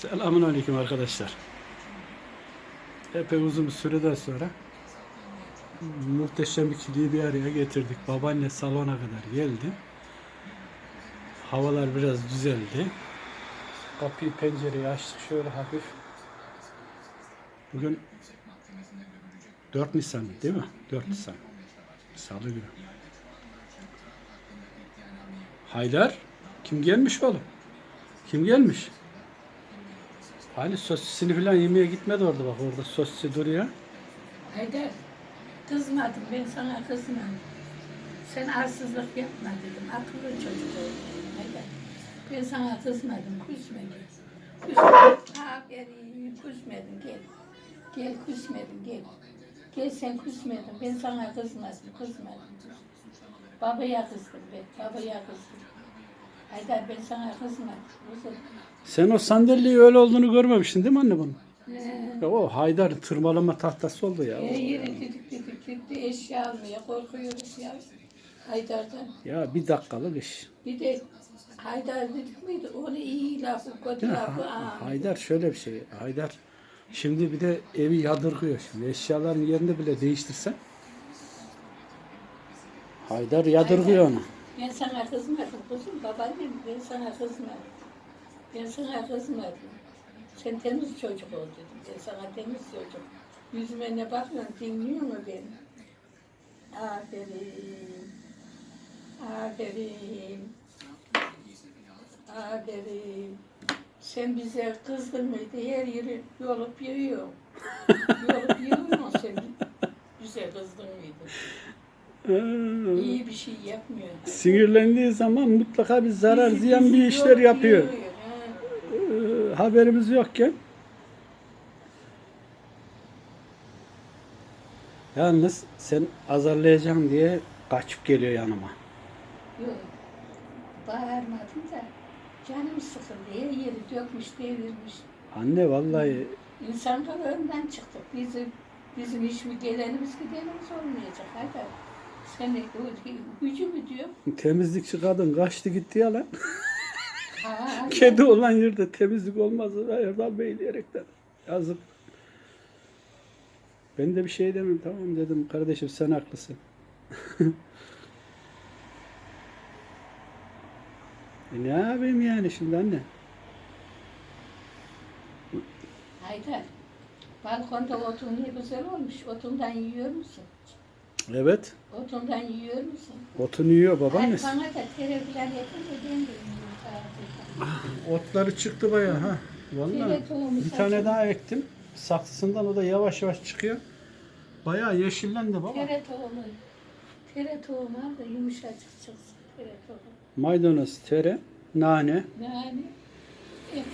Selamun Aleyküm arkadaşlar. Epey uzun bir süreden sonra muhteşem ikiliyi bir araya getirdik. Babaanne salona kadar geldi. Havalar biraz düzeldi. Kapıyı pencereyi açtık şöyle hafif. Bugün 4 Nisan değil mi? 4 Nisan. Salı günü. Haydar kim gelmiş oğlum? Kim gelmiş? Hani sosisini falan yemeye gitmedi orada bak orada sosisi duruyor. Haydar, kızmadım ben sana kızmadım. Sen arsızlık yapma dedim. Akıllı çocuk ol. Haydar, ben sana kızmadım. Küsmedim. Küsmedim. Aferin, küsmedin gel. Gel küsmedin gel. Gel sen küsmedin. Ben sana kızmadım. Kızmadım. Babaya kızdım ben. Babaya kızdım. Haydar ben sana. Kızım. Sen o sandalyeyi öyle olduğunu görmemiştin değil mi anne bunun? Ya o Haydar tırmalama tahtası oldu ya. E, yeri didik didik didik eşya almaya korkuyoruz ya. Haydar'dan. Ya bir dakikalık iş. Bir de Haydar dedik miydi? Onu iyi lafı, kötü Ya, lafı. Ha-. Haydar şöyle bir şey. Haydar şimdi bir de evi yadırgıyor şimdi. Eşyaların yerini bile değiştirsen. Haydar yadırgıyor onu. Ben sana kızmadım kızım, babaannem ben sana kızmadım. Ben sana kızmadım. Sen temiz çocuk ol dedim. Ben sana temiz çocuk. Yüzüme ne bakıyorsun, dinliyor mu beni? Aferin. Aferin. Aferin. Sen bize kızdın mıydı? Her yeri yolup yiyor. yolup mu sen? Bize kızdın mıydı? Ha, İyi bir şey yapmıyor. Sinirlendiği zaman mutlaka bir zarar Bizi- ziyan bizi bir işler yapıyor. Ee, haberimiz yokken. Yalnız sen azarlayacağım diye kaçıp geliyor yanıma. Yok. Bağırmadım da canım sıkıldı. Her yeri dökmüş, devirmiş. Anne vallahi İnsanlar önden çıktık. Bizim, bizim hiç mi gelenimiz gidenimiz olmayacak. Hadi. Sen gücü mü diyor? temizlikçi kadın kaçtı gitti ya lan. Kedi olan yerde temizlik olmaz. Erdal Bey diyerekten. Yazık. Ben de bir şey demem tamam dedim kardeşim sen haklısın. e ne yapayım yani şimdi anne? Haydar. Balkonda otun ne güzel olmuş. Otundan yiyor musun? Evet. Otundan yiyor musun? Otunu yiyor Ay, babaannesi. bana da tere falan yapın da ben de yiyeyim taze. Otları çıktı bayağı ha. Vallahi bir tane daha ektim. Saksısından o da yavaş yavaş çıkıyor. Bayağı yeşillendi baba. Tere tohumu. Tere tohumu da yumuşacık çıksın. Tere tohumu. Maydanoz, tere, nane. Yani et,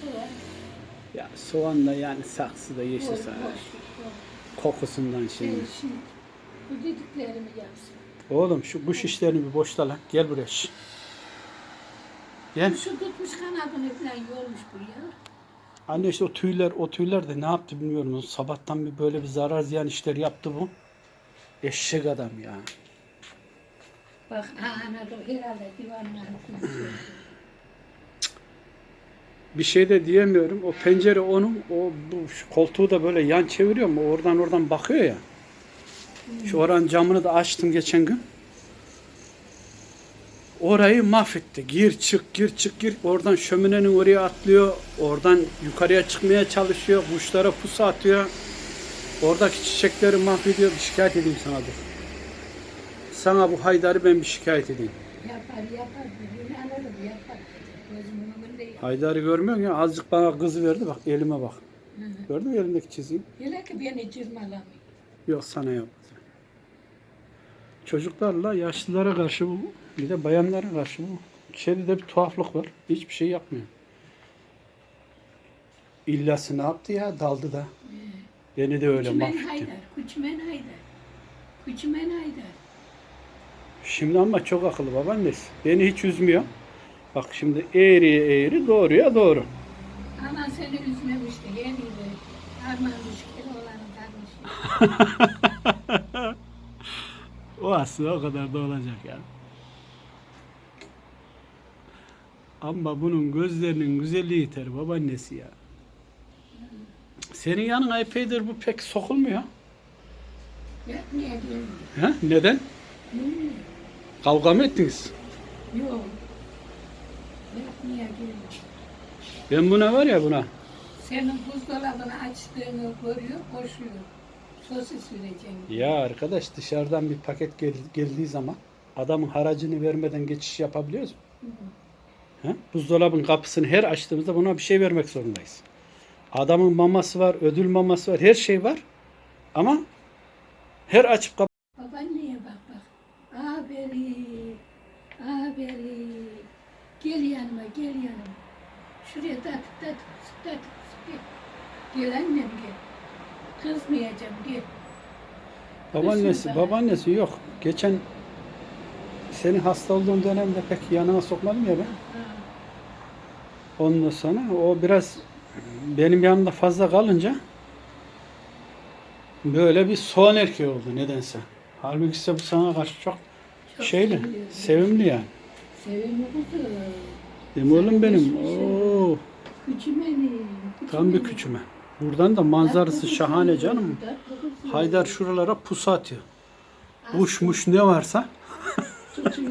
soğan, Ya soğan da yani saksı da yeşil boş, Kokusundan şimdi. Şimdi bu dediklerimi yapsın. Oğlum şu bu şişlerini bir boşla lan. Gel buraya. şş. Gel. Şu tutmuş kanadını falan yormuş bu ya. Anne işte o tüyler, o tüyler de ne yaptı bilmiyorum. Sabahtan bir böyle bir zarar ziyan işler yaptı bu. Eşek adam ya. Bak ana da herhalde divanları kuruyor. Bir şey de diyemiyorum. O pencere onun, o bu koltuğu da böyle yan çeviriyor mu? Oradan oradan bakıyor ya. Şu oranın camını da açtım geçen gün. Orayı mahvetti. Gir çık gir çık gir. Oradan şöminenin oraya atlıyor. Oradan yukarıya çıkmaya çalışıyor. Kuşlara pusu atıyor. Oradaki çiçekleri mahvediyor. Bir şikayet edeyim sana dur. Sana bu Haydar'ı ben bir şikayet edeyim. Yapar yapar. Yine anladım yapar. Haydar'ı görmüyor ya? Azıcık bana kızı verdi bak elime bak. Gördün mü elimdeki çizgiyi? Hele ki beni cırmalamıyor. Yok sana yapmaz. Çocuklarla yaşlılara karşı bu, bir de bayanlara karşı bu. İçeride bir tuhaflık var. Hiçbir şey yapmıyor. İllası ne yaptı ya? Daldı da. Beni de öyle Küçümen mahvetti. Haydar. Küçümen Haydar. Küçümen Haydar. Şimdi ama çok akıllı babaannesi. Beni hiç üzmüyor. Bak şimdi eğriye eğri, doğruya doğru. Aman seni üzmemişti. Yeniydi. Armanmış. Keloğlan'ın kardeşi. Aslında o kadar da olacak ya. Ama bunun gözlerinin güzelliği yeter babaannesi ya. Senin yanına epeydir bu pek sokulmuyor. Gelmiyor. Ha? Neden? Bilmiyorum. Kavga mı ettiniz? Yok. Yatmaya gelmiyor. Ben buna var ya buna. Senin buzdolabını açtığını görüyor, koşuyor. Sosis vereceğim. Ya arkadaş dışarıdan bir paket gel- geldiği zaman adamın haracını vermeden geçiş yapabiliyoruz mu? Ha? Buzdolabın kapısını her açtığımızda buna bir şey vermek zorundayız. Adamın maması var, ödül maması var, her şey var. Ama her açıp kap Babaanneye bak bak. Aferin. Aferin. Gel yanıma, gel yanıma. Şuraya tat, tat, tat. Gel annem gel. Kızmayacağım gel. babaannesi, ben. babaannesi yok. Geçen senin hasta olduğun dönemde pek yanına sokmadım ya ben. Ondan sonra o biraz benim yanımda fazla kalınca böyle bir soğan erkeği oldu nedense. Halbuki ise bu sana karşı çok, Çok şeyli, seviyorum. sevimli yani. Sevimli kızım. Değil mi oğlum benim? Oo, Küçüm benim. tam bir küçüme. Buradan da manzarası şahane canım. Haydar şuralara pusu atıyor. Kuşmuş ne varsa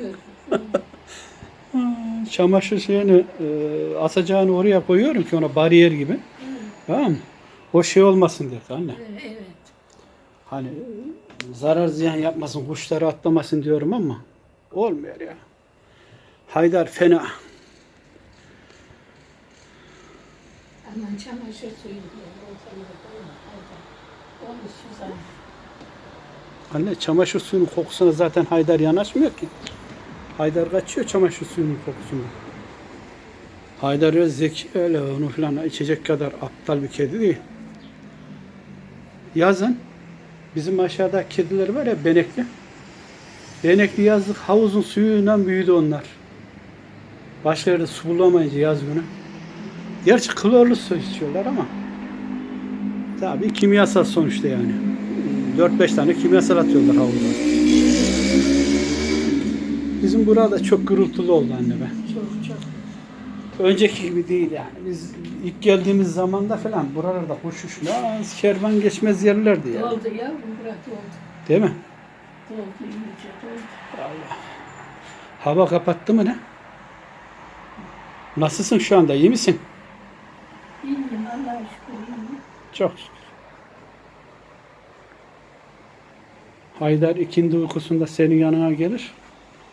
çamaşır şeyini e, asacağını oraya koyuyorum ki ona bariyer gibi. Tamam mı? O şey olmasın diye anne. evet. Hani e, zarar ziyan yapmasın, kuşları atlamasın diyorum ama olmuyor ya. Haydar fena. Aman çamaşır. Anne çamaşır suyunun kokusuna zaten Haydar yanaşmıyor ki. Haydar kaçıyor çamaşır suyunun kokusunu. Haydar öyle zeki öyle onu falan içecek kadar aptal bir kedi değil. Yazın bizim aşağıda kediler var ya benekli. Benekli yazlık havuzun suyuyla büyüdü onlar. Başka yerde su bulamayınca yaz günü. Gerçi klorlu su içiyorlar ama tabii kimyasal sonuçta yani. 4-5 tane kimyasal atıyorlar havuza. Bizim burada çok gürültülü oldu anne be. Çok çok. Önceki gibi değil yani. Biz ilk geldiğimiz zamanda falan buralarda kuş uçmaz, kervan geçmez yerlerdi ya. Doldu yavrum bırak doldu. Değil mi? Doldu iyice doldu. Allah. Hava kapattı mı ne? Nasılsın şu anda? İyi misin? Allah'a şükür. Çok şükür. Haydar ikindi uykusunda senin yanına gelir.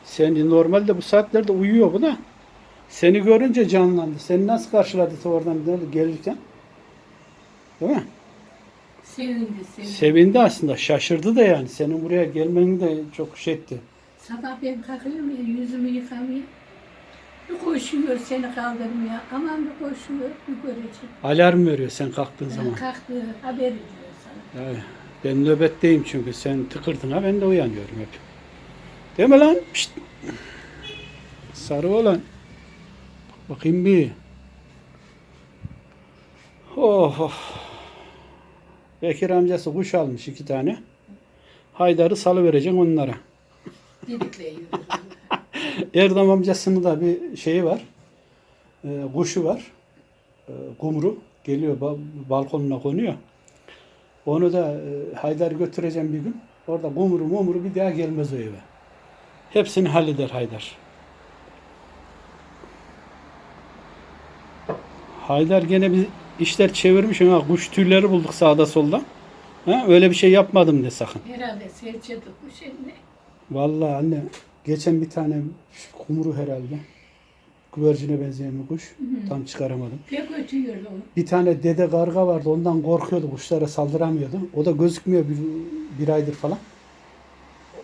Seni normalde bu saatlerde uyuyor bu da. Seni görünce canlandı. Seni nasıl karşıladı oradan gelirken? Değil mi? Sevindi sevindi. Sevindi aslında. Şaşırdı da yani. Senin buraya gelmeni de çok şey etti. Sabah ben kalkıyorum ya yüzümü yıkamaya. Bir koşuyor seni kaldırmaya. Aman bir koşuyor bir görecek. Alarm veriyor sen kalktığın zaman. Kalktı haber ediyor sana. Yani ben nöbetteyim çünkü sen tıkırdın ha ben de uyanıyorum hep. Değil mi lan? Pişt. Sarı olan. Bakayım bir. Oh, oh. Bekir amcası kuş almış iki tane. Haydar'ı salı verecek onlara. Didikleyiyor. Erdem amcasının da bir şeyi var. E, kuşu var. E, kumru. Geliyor ba- balkonuna konuyor. Onu da e, Haydar götüreceğim bir gün. Orada kumru mumru bir daha gelmez o eve. Hepsini halleder Haydar. Haydar gene bir işler çevirmiş ama kuş tüyleri bulduk sağda solda. Ha, öyle bir şey yapmadım de sakın. Herhalde serçe tutmuş eline. Vallahi anne geçen bir tane kumru herhalde. Güvercine benzeyen bir kuş. Tam çıkaramadım. Pek ötüyordu onu. Bir tane dede karga vardı ondan korkuyordu kuşlara saldıramıyordu. O da gözükmüyor bir, bir aydır falan.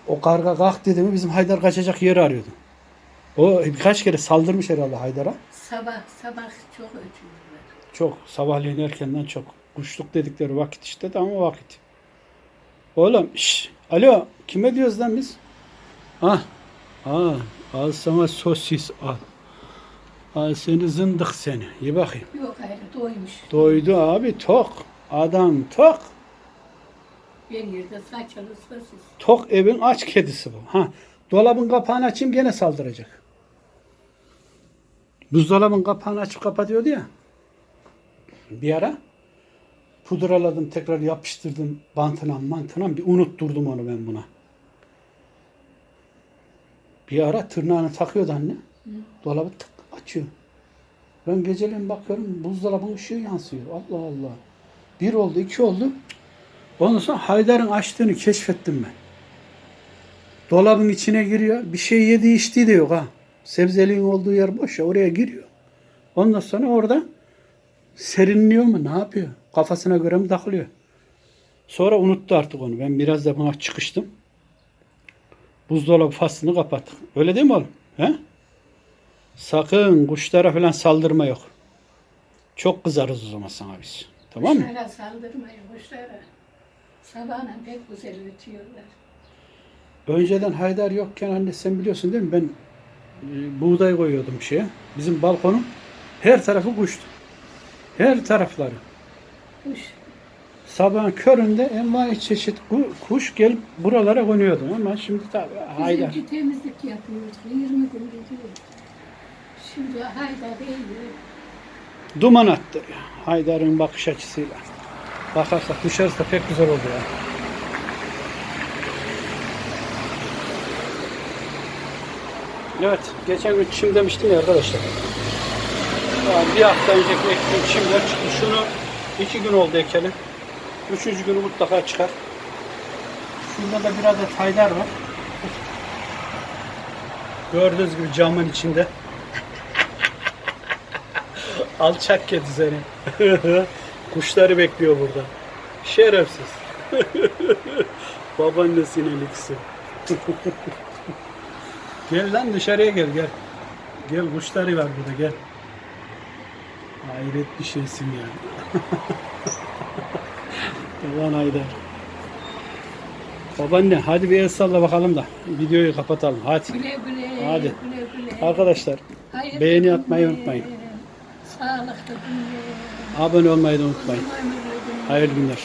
O karga kalk dedi mi bizim Haydar kaçacak yer arıyordu. O birkaç kere saldırmış herhalde Haydar'a. Sabah sabah çok ötüyorlar. Çok sabahleyin erkenden çok. Kuşluk dedikleri vakit işte de ama vakit. Oğlum şş, alo kime diyoruz lan biz? Ah, ah al sana sosis al. Al seni zındık seni. İyi bakayım. Yok ayrı doymuş. Doydu abi tok. Adam tok. Bir yerde saçalı sosis. Tok evin aç kedisi bu. Ha, dolabın kapağını açayım gene saldıracak. Buzdolabın kapağını açıp kapatıyordu ya. Bir ara pudraladım tekrar yapıştırdım bantına mantına bir unutturdum onu ben buna. Bir ara tırnağını takıyordu anne. Dolabı tık açıyor. Ben geceleyin bakıyorum buzdolabının ışığı yansıyor. Allah Allah. Bir oldu, iki oldu. Ondan sonra Haydar'ın açtığını keşfettim ben. Dolabın içine giriyor. Bir şey yedi içtiği de yok ha. Sebzeliğin olduğu yer boş ya oraya giriyor. Ondan sonra orada serinliyor mu ne yapıyor? Kafasına göre mi takılıyor? Sonra unuttu artık onu. Ben biraz da buna çıkıştım. Buzdolabı faslını kapattık. Öyle değil mi oğlum? He? Sakın kuşlara falan saldırma yok. Çok kızarız o zaman sana biz. Tamam mı? Kuşlara saldırmayın kuşlara. Sabahına pek güzel ötüyorlar. Önceden Haydar yokken anne sen biliyorsun değil mi? Ben e, buğday koyuyordum şeye. Bizim balkonun her tarafı kuştu. Her tarafları. Kuş. Sabahın köründe envai çeşit ku- kuş gelip buralara konuyordu ama şimdi tabii Haydar. Bizimki temizlik yapıyoruz. 20 gün gidiyor. Şimdi Haydar değil. Duman attı Haydar'ın bakış açısıyla. Bakarsak da pek güzel oldu ya. Evet, geçen gün çim demiştim ya arkadaşlar. Ya bir hafta önceki ektiğim çimler çıktı. Şunu iki gün oldu ekeli. Üçüncü günü mutlaka çıkar. Şurada da bir adet haydar var. Gördüğünüz gibi camın içinde. Alçak kedi seni. Kuşları bekliyor burada. Şerefsiz. Babaannesinin ikisi. gel lan dışarıya gel gel. Gel kuşları var burada gel. Hayret bir şeysin ya. Ulan Haydar. Babaanne hadi bir el salla bakalım da videoyu kapatalım. Hadi. Güle güle. Hadi. Güle güle. Arkadaşlar Hayırlı beğeni atmayı unutmayın. Sağlıklı günler. abone olmayı da unutmayın. Hayırlı günler.